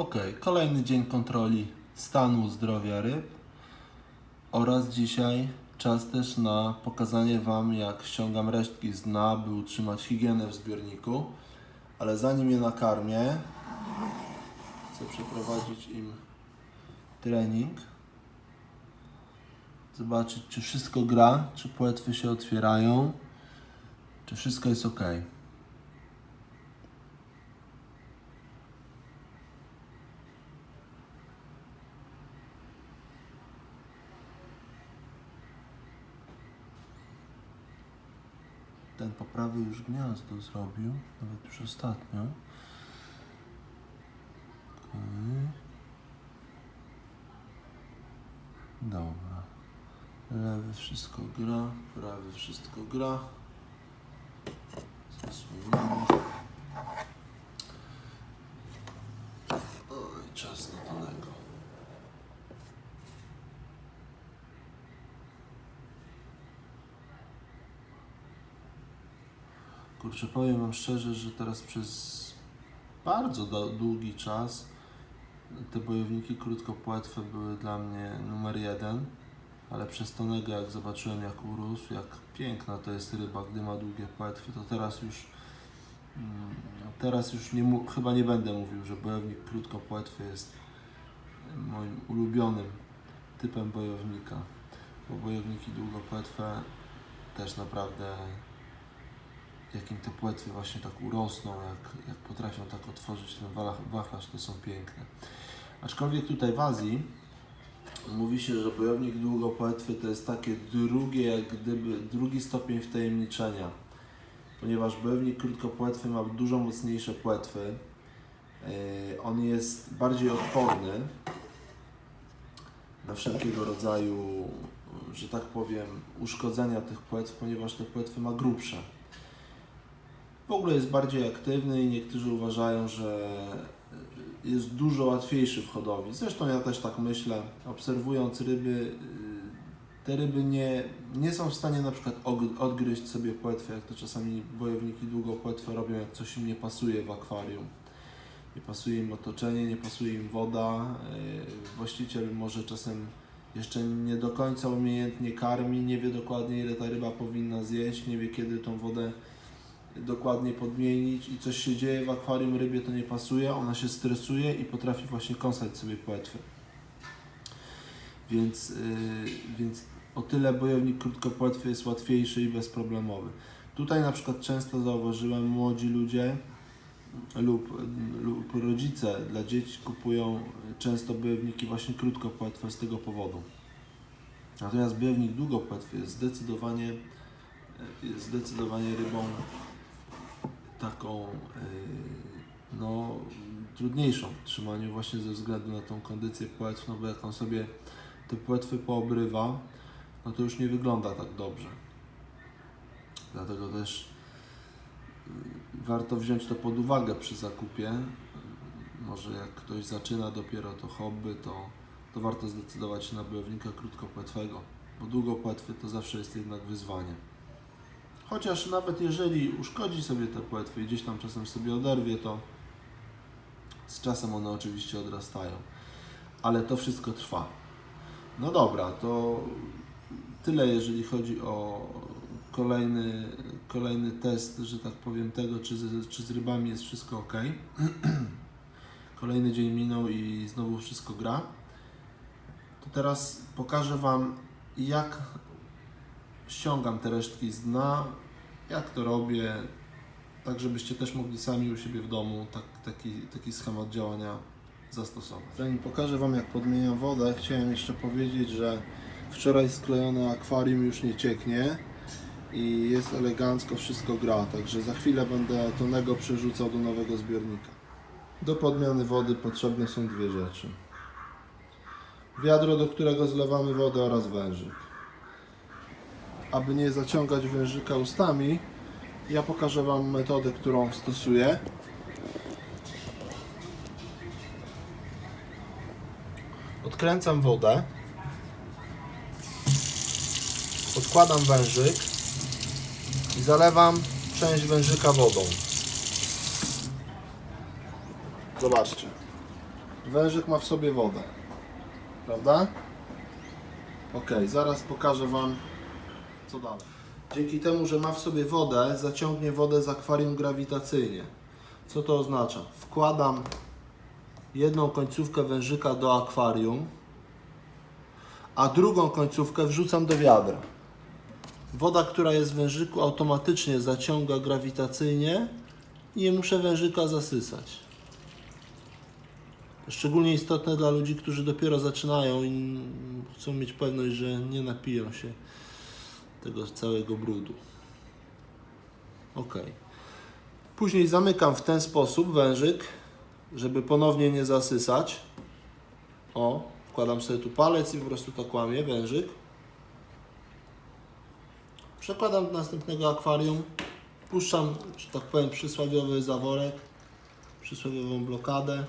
Ok, kolejny dzień kontroli stanu zdrowia ryb oraz dzisiaj czas też na pokazanie Wam jak ściągam resztki z dna, by utrzymać higienę w zbiorniku. Ale zanim je nakarmię, chcę przeprowadzić im trening. Zobaczyć czy wszystko gra, czy płetwy się otwierają, czy wszystko jest ok. Ten po prawej już gniazdo zrobił, nawet już ostatnio. Okej. Dobra. Lewy wszystko gra, prawy wszystko gra. Zasłoniemy. Oj, czas na tonego. Kurczę, powiem Wam szczerze, że teraz przez bardzo długi czas te bojowniki krótkopłetwe były dla mnie numer jeden, ale przez Tonego jak zobaczyłem jak urósł, jak piękna to jest ryba, gdy ma długie płetwy, to teraz już mm, teraz już nie, chyba nie będę mówił, że bojownik krótkopłetwy jest moim ulubionym typem bojownika, bo bojowniki długopłetwe też naprawdę jakim te płetwy właśnie tak urosną, jak, jak potrafią tak otworzyć ten wachlarz, to są piękne. Aczkolwiek tutaj w Azji mówi się, że bojownik długopłetwy to jest takie drugie, jak gdyby drugi stopień wtajemniczenia, ponieważ bojownik krótkopłetwy ma dużo mocniejsze płetwy. Yy, On jest bardziej odporny na wszelkiego rodzaju, że tak powiem, uszkodzenia tych płetw, ponieważ te płetwy ma grubsze w ogóle jest bardziej aktywny i niektórzy uważają, że jest dużo łatwiejszy w hodowli. Zresztą ja też tak myślę, obserwując ryby, y, te ryby nie, nie są w stanie na przykład odgryźć sobie płetwy, jak to czasami bojowniki długopłetwe robią, jak coś im nie pasuje w akwarium. Nie pasuje im otoczenie, nie pasuje im woda. y, Właściciel może czasem jeszcze nie do końca umiejętnie karmi, nie wie dokładnie ile ta ryba powinna zjeść, nie wie kiedy tą wodę dokładnie podmienić i coś się dzieje w akwarium, rybie to nie pasuje, ona się stresuje i potrafi właśnie kąsać sobie płetwy. Więc, yy, więc o tyle bojownik krótkopłetwy jest łatwiejszy i bezproblemowy. Tutaj na przykład często zauważyłem młodzi ludzie lub, lub rodzice dla dzieci kupują często bojowniki właśnie krótkopłetwe z tego powodu. Natomiast bojownik długopłetwy jest zdecydowanie, jest zdecydowanie rybą taką y, no, trudniejszą w trzymaniu właśnie ze względu na tą kondycję płetw, no bo jak on sobie te płetwy poobrywa, no to już nie wygląda tak dobrze. Dlatego też y, warto wziąć to pod uwagę przy zakupie. Może jak ktoś zaczyna dopiero to hobby, to, to warto zdecydować się na bojownika krótkopłetwego, bo długopłetwy to zawsze jest jednak wyzwanie. Chociaż nawet jeżeli uszkodzi sobie te płetwy i gdzieś tam czasem sobie oderwie, to z czasem one oczywiście odrastają. Ale to wszystko trwa. No dobra, to tyle jeżeli chodzi o kolejny, kolejny test, że tak powiem, tego, czy z, czy z rybami jest wszystko ok. Kolejny dzień minął i znowu wszystko gra. To teraz pokażę Wam, jak ściągam te resztki z dna, jak to robię, tak żebyście też mogli sami u siebie w domu tak, taki, taki schemat działania zastosować. Zanim pokażę Wam jak podmieniam wodę, chciałem jeszcze powiedzieć, że wczoraj sklejone akwarium już nie cieknie i jest elegancko, wszystko gra, także za chwilę będę tonego przerzucał do nowego zbiornika. Do podmiany wody potrzebne są dwie rzeczy. Wiadro, do którego zlewamy wodę oraz wężyk aby nie zaciągać wężyka ustami, ja pokażę Wam metodę, którą stosuję. Odkręcam wodę, odkładam wężyk i zalewam część wężyka wodą. Zobaczcie. wężyk ma w sobie wodę. Prawda? Ok, zaraz pokażę Wam co dalej. Dzięki temu, że ma w sobie wodę, zaciągnie wodę z akwarium grawitacyjnie. Co to oznacza? Wkładam jedną końcówkę wężyka do akwarium, a drugą końcówkę wrzucam do wiadra. Woda, która jest w wężyku, automatycznie zaciąga grawitacyjnie i nie muszę wężyka zasysać. Szczególnie istotne dla ludzi, którzy dopiero zaczynają i chcą mieć pewność, że nie napiją się tego całego brudu. Ok. Później zamykam w ten sposób wężyk, żeby ponownie nie zasysać. O, wkładam sobie tu palec i po prostu tak łamię wężyk. Przekładam do następnego akwarium. Puszczam, że tak powiem, przysłowiowy zaworek, przysłowiową blokadę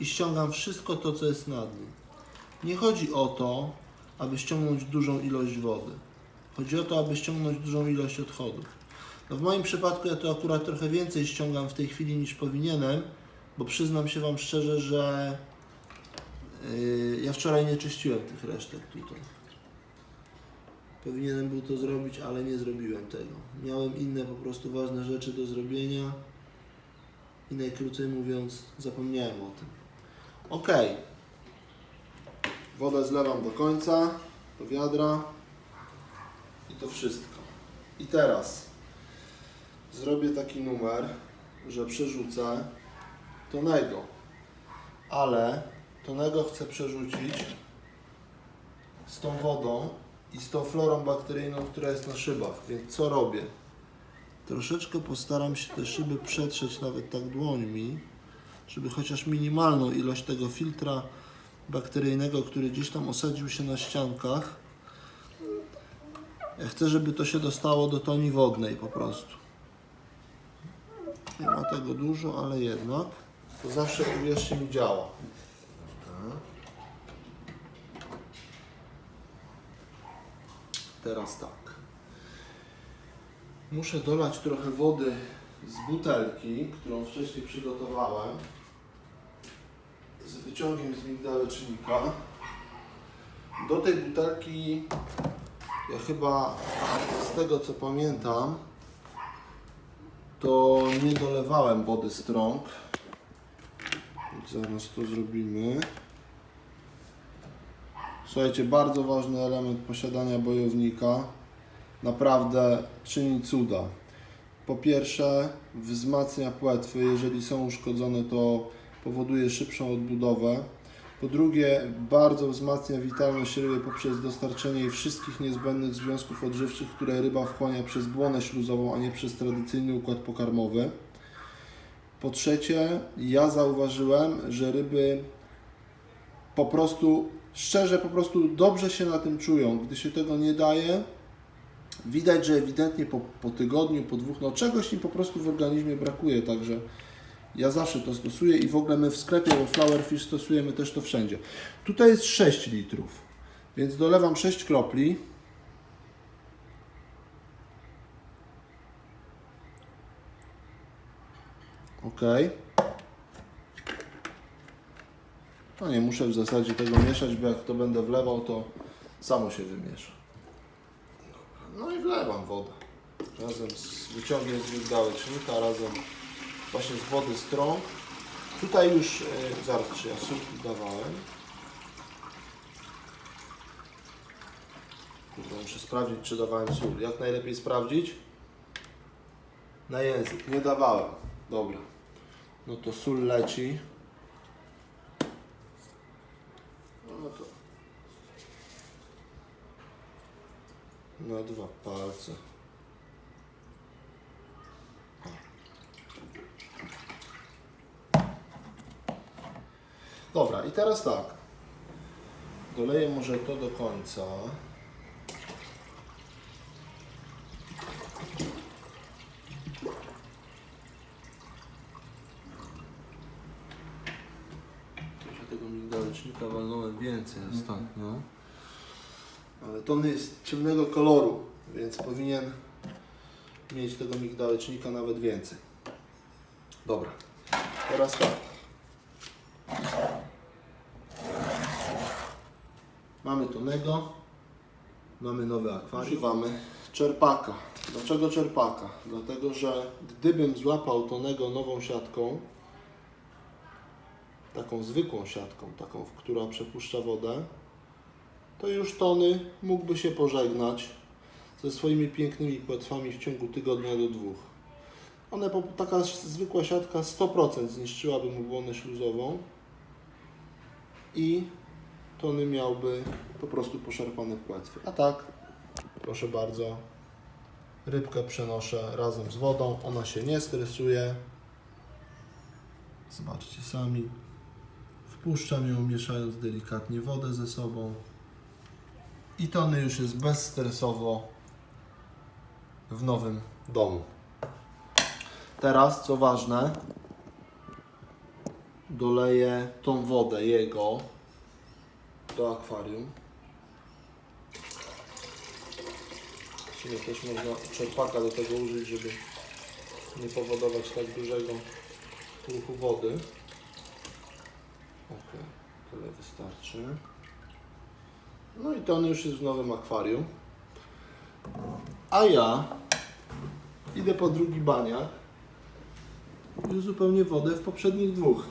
i ściągam wszystko to, co jest nad nim. Nie chodzi o to, aby ściągnąć dużą ilość wody. Chodzi o to, aby ściągnąć dużą ilość odchodów. No w moim przypadku ja to akurat trochę więcej ściągam w tej chwili niż powinienem, bo przyznam się Wam szczerze, że yy, ja wczoraj nie czyściłem tych resztek tutaj. Powinienem był to zrobić, ale nie zrobiłem tego. Miałem inne po prostu ważne rzeczy do zrobienia i najkrócej mówiąc zapomniałem o tym. Ok. Wodę zlewam do końca, do wiadra to wszystko. I teraz zrobię taki numer, że przerzucę tonego, ale tonego chcę przerzucić z tą wodą i z tą florą bakteryjną, która jest na szybach. Więc co robię? Troszeczkę postaram się te szyby przetrzeć nawet tak dłońmi, żeby chociaż minimalną ilość tego filtra bakteryjnego, który gdzieś tam osadził się na ściankach, ja chcę, żeby to się dostało do toni wodnej po prostu. Nie ma tego dużo, ale jednak. To zawsze, uwierzcie mi, działa. Teraz tak. Muszę dolać trochę wody z butelki, którą wcześniej przygotowałem. Z wyciągiem z migdalecznika. Do tej butelki ja chyba z tego co pamiętam to nie dolewałem wody z trąb. Zaraz to zrobimy. Słuchajcie, bardzo ważny element posiadania bojownika. Naprawdę czyni cuda. Po pierwsze, wzmacnia płetwy. Jeżeli są uszkodzone, to powoduje szybszą odbudowę. Po drugie, bardzo wzmacnia witalność ryby poprzez dostarczenie jej wszystkich niezbędnych związków odżywczych, które ryba wchłania przez błonę śluzową, a nie przez tradycyjny układ pokarmowy. Po trzecie, ja zauważyłem, że ryby po prostu, szczerze, po prostu dobrze się na tym czują. Gdy się tego nie daje, widać, że ewidentnie po, po tygodniu, po dwóch, no czegoś im po prostu w organizmie brakuje, także ja zawsze to stosuję i w ogóle my w sklepie, bo Flower Fish stosujemy też to wszędzie. Tutaj jest 6 litrów, więc dolewam 6 kropli. Ok. No nie muszę w zasadzie tego mieszać, bo jak to będę wlewał, to samo się wymiesza. No i wlewam wodę. Razem z wyciągiem z migdałecznika, razem właśnie z wody z trąb. Tutaj już, e, zaraz, czy ja sól dawałem? Kurde, muszę sprawdzić, czy dawałem sól. Jak najlepiej sprawdzić? Na język. Nie dawałem. Dobra. No to sól leci. No to... Na dwa palce. Dobra, i teraz tak. Doleję może to do końca. Tego migdalecznika walnąłem więcej ostatnio. Ale to on jest ciemnego koloru, więc powinien mieć tego migdalecznika nawet więcej. Dobra, teraz tak. Mamy tonego, mamy nowy akwarium. Używamy czerpaka. Dlaczego czerpaka? Dlatego, że gdybym złapał tonego nową siatką, taką zwykłą siatką, taką, która przepuszcza wodę, to już tony mógłby się pożegnać ze swoimi pięknymi płetwami w ciągu tygodnia do dwóch. One, taka zwykła siatka 100% zniszczyłaby mu błonę śluzową i tony miałby po prostu poszarpane płetwy. A tak, proszę bardzo, rybkę przenoszę razem z wodą, ona się nie stresuje. Zobaczcie sami. Wpuszczam ją mieszając delikatnie wodę ze sobą. I tony już jest bezstresowo w nowym domu. Teraz, co ważne, doleję tą wodę jego do akwarium. W sumie też można czerpaka do tego użyć, żeby nie powodować tak dużego ruchu wody. Ok, tyle wystarczy. No i to on już jest w nowym akwarium. A ja idę po drugi baniak i uzupełnię wodę w poprzednich dwóch.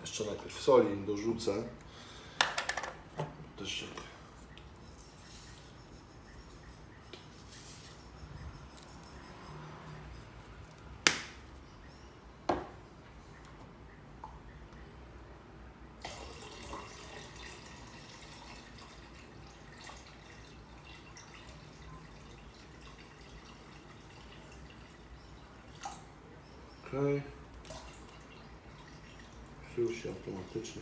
A jeszcze najpierw soli im dorzucę. Też jak Już się automatycznie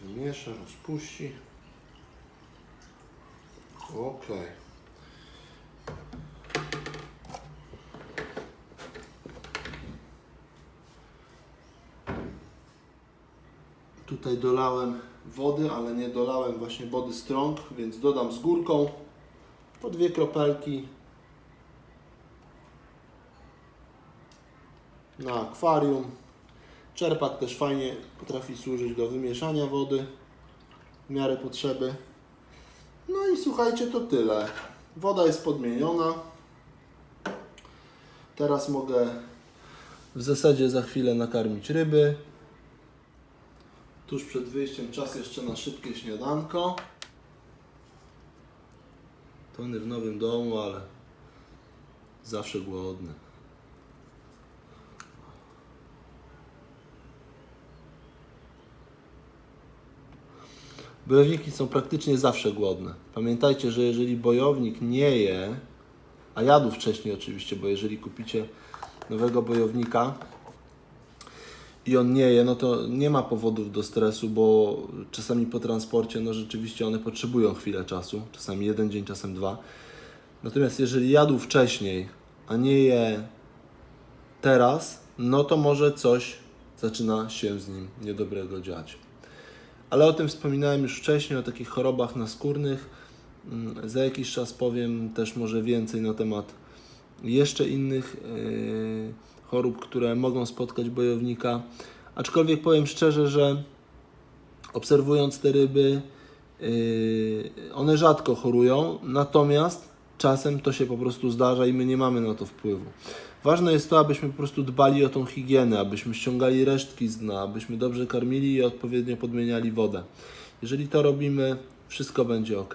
wymiesza, rozpuści. Okej. Tutaj dolałem wody, ale nie dolałem właśnie wody strąg, więc dodam z górką po dwie kropelki na akwarium. Czerpak też fajnie potrafi służyć do wymieszania wody w miarę potrzeby. No i słuchajcie, to tyle. Woda jest podmieniona. Teraz mogę w zasadzie za chwilę nakarmić ryby. Tuż przed wyjściem czas jeszcze na szybkie śniadanko. Tony w nowym domu, ale zawsze głodny. Bojowniki są praktycznie zawsze głodne. Pamiętajcie, że jeżeli bojownik nie je, a jadł wcześniej oczywiście, bo jeżeli kupicie nowego bojownika i on nie je, no to nie ma powodów do stresu, bo czasami po transporcie, no rzeczywiście one potrzebują chwilę czasu, czasami jeden dzień, czasem dwa. Natomiast jeżeli jadł wcześniej, a nie je teraz, no to może coś zaczyna się z nim niedobrego dziać. Ale o tym wspominałem już wcześniej, o takich chorobach naskórnych. Mm, Za jakiś czas powiem też może więcej na temat jeszcze innych yy, chorób, które mogą spotkać bojownika. Aczkolwiek powiem szczerze, że obserwując te ryby, yy, one rzadko chorują, natomiast czasem to się po prostu zdarza i my nie mamy na to wpływu. Ważne jest to, abyśmy po prostu dbali o tą higienę, abyśmy ściągali resztki z dna, abyśmy dobrze karmili i odpowiednio podmieniali wodę. Jeżeli to robimy, wszystko będzie ok.